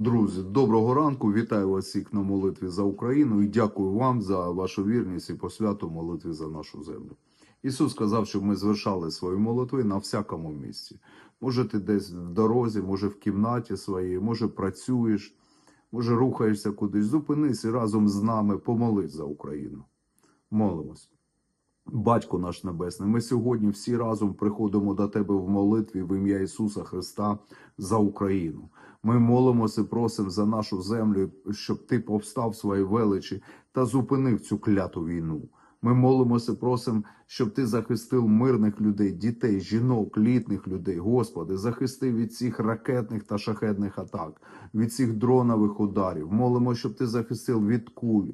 Друзі, доброго ранку. Вітаю вас всіх на молитві за Україну і дякую вам за вашу вірність і посвяту молитві за нашу землю. Ісус сказав, щоб ми звершали свої молитви на всякому місці. Може, ти десь в дорозі, може в кімнаті своїй, може працюєш, може рухаєшся кудись. Зупинись і разом з нами помолись за Україну. Молимось. Батько наш Небесний, ми сьогодні всі разом приходимо до Тебе в молитві в ім'я Ісуса Христа за Україну. Ми молимося просимо за нашу землю, щоб Ти повстав в своїй величі та зупинив цю кляту війну. Ми молимося, просимо, щоб ти захистив мирних людей, дітей, жінок, літніх людей. Господи, захисти від цих ракетних та шахетних атак, від цих дронових ударів. Молимо, щоб ти захистив від куль,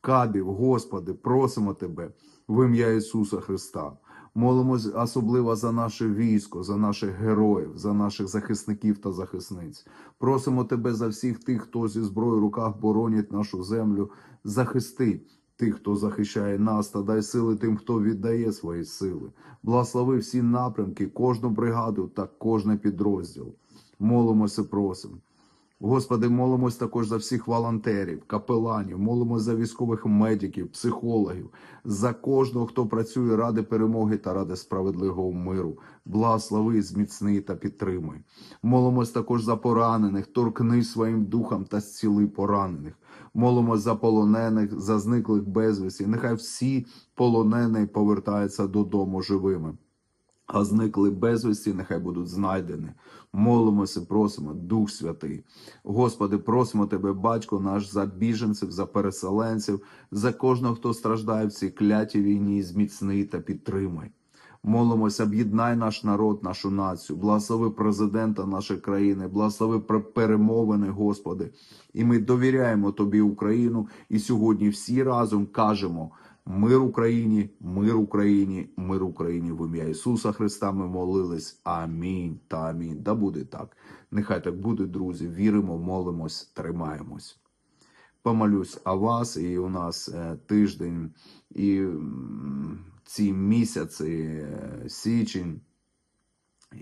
кабів. Господи, просимо Тебе в ім'я Ісуса Христа. Молимось особливо за наше військо, за наших героїв, за наших захисників та захисниць. Просимо Тебе за всіх тих, хто зі зброєю в руках боронить нашу землю. Захисти тих, хто захищає нас, та дай сили тим, хто віддає свої сили. Благослови всі напрямки, кожну бригаду та кожний підрозділ. Молимося, просимо. Господи, молимось також за всіх волонтерів, капеланів, молимось за військових медиків, психологів, за кожного, хто працює ради перемоги та ради справедливого миру. Благослови, зміцни та підтримуй. Молимось також за поранених, торкни своїм духом та зціли поранених. Молимось за полонених, за зниклих безвісті. Нехай всі полонені повертаються додому живими а зникли безвісті, нехай будуть знайдені. Молимося, просимо, Дух Святий. Господи, просимо Тебе, Батько наш, за біженців, за переселенців, за кожного, хто страждає в цій клятій війні, зміцни та підтримай. Молимося, об'єднай наш народ, нашу націю, благослови президента нашої країни, благослови пер- перемовини, Господи. І ми довіряємо Тобі, Україну, і сьогодні всі разом кажемо. Мир Україні, мир Україні, мир Україні в ім'я Ісуса Христа. Ми молились. Амінь та амінь. Да буде так. Нехай так буде, друзі. Віримо, молимось, тримаємось. Помолюсь о вас, і у нас е, тиждень, і ці місяці, е, січень.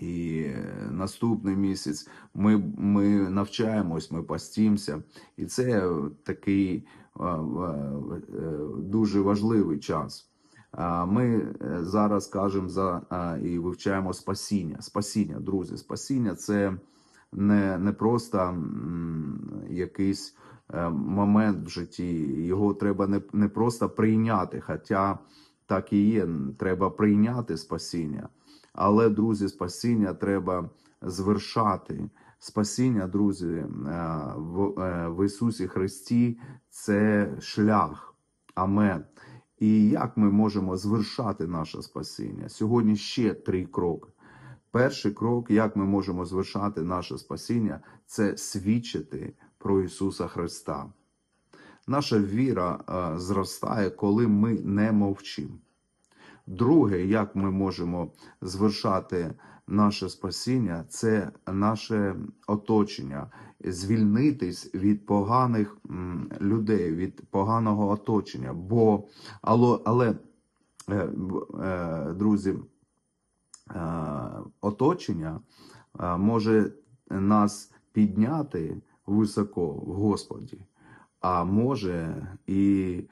І е, наступний місяць ми, ми навчаємось, ми постімося. І це такий дуже важливий час. Ми е, зараз кажемо за і вивчаємо спасіння. Спасіння, друзі, спасіння це не, не просто якийсь е, момент в житті. Його треба не, не просто прийняти, хоча так і є. Треба прийняти спасіння. Але, друзі, спасіння треба звершати. Спасіння, друзі, е, в, е, в Ісусі Христі це шлях. Амен. І як ми можемо звершати наше спасіння? Сьогодні ще три кроки. Перший крок, як ми можемо звершати наше спасіння, це свідчити про Ісуса Христа. Наша віра е, зростає, коли ми не мовчимо. Друге, як ми можемо звершати наше спасіння, це наше оточення, звільнитись від поганих людей, від поганого оточення. Бо але, але е, друзі, е, оточення е, може нас підняти високо в Господі, а може і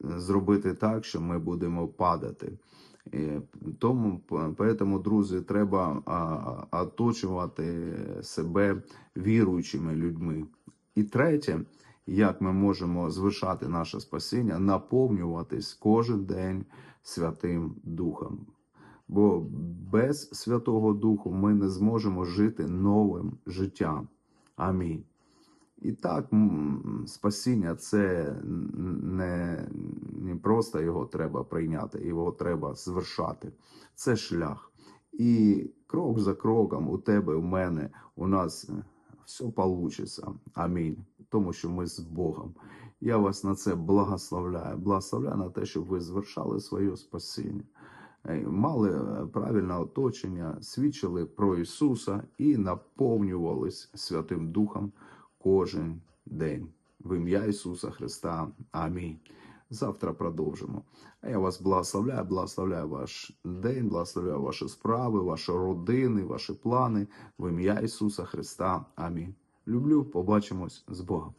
зробити так, що ми будемо падати. Тому, п- тому, друзі, треба оточувати себе віруючими людьми. І третє, як ми можемо звершати наше спасіння, наповнюватись кожен день Святим Духом. Бо без Святого Духу ми не зможемо жити новим життям. Амінь. І так, спасіння це не, не просто його треба прийняти, його треба звершати. Це шлях. І крок за кроком у тебе, у мене, у нас е, все вийде. Амінь. Тому що ми з Богом. Я вас на це благословляю. Благословляю на те, щоб ви звершали своє спасіння. Е, Мали е, правильне оточення, свідчили про Ісуса і наповнювались Святим Духом кожен день. В ім'я Ісуса Христа. Амінь. Завтра продовжимо. А я вас благословляю, благословляю ваш день, благословляю ваші справи, ваші родини, ваші плани. В ім'я Ісуса Христа. Амінь. Люблю, побачимось з Богом.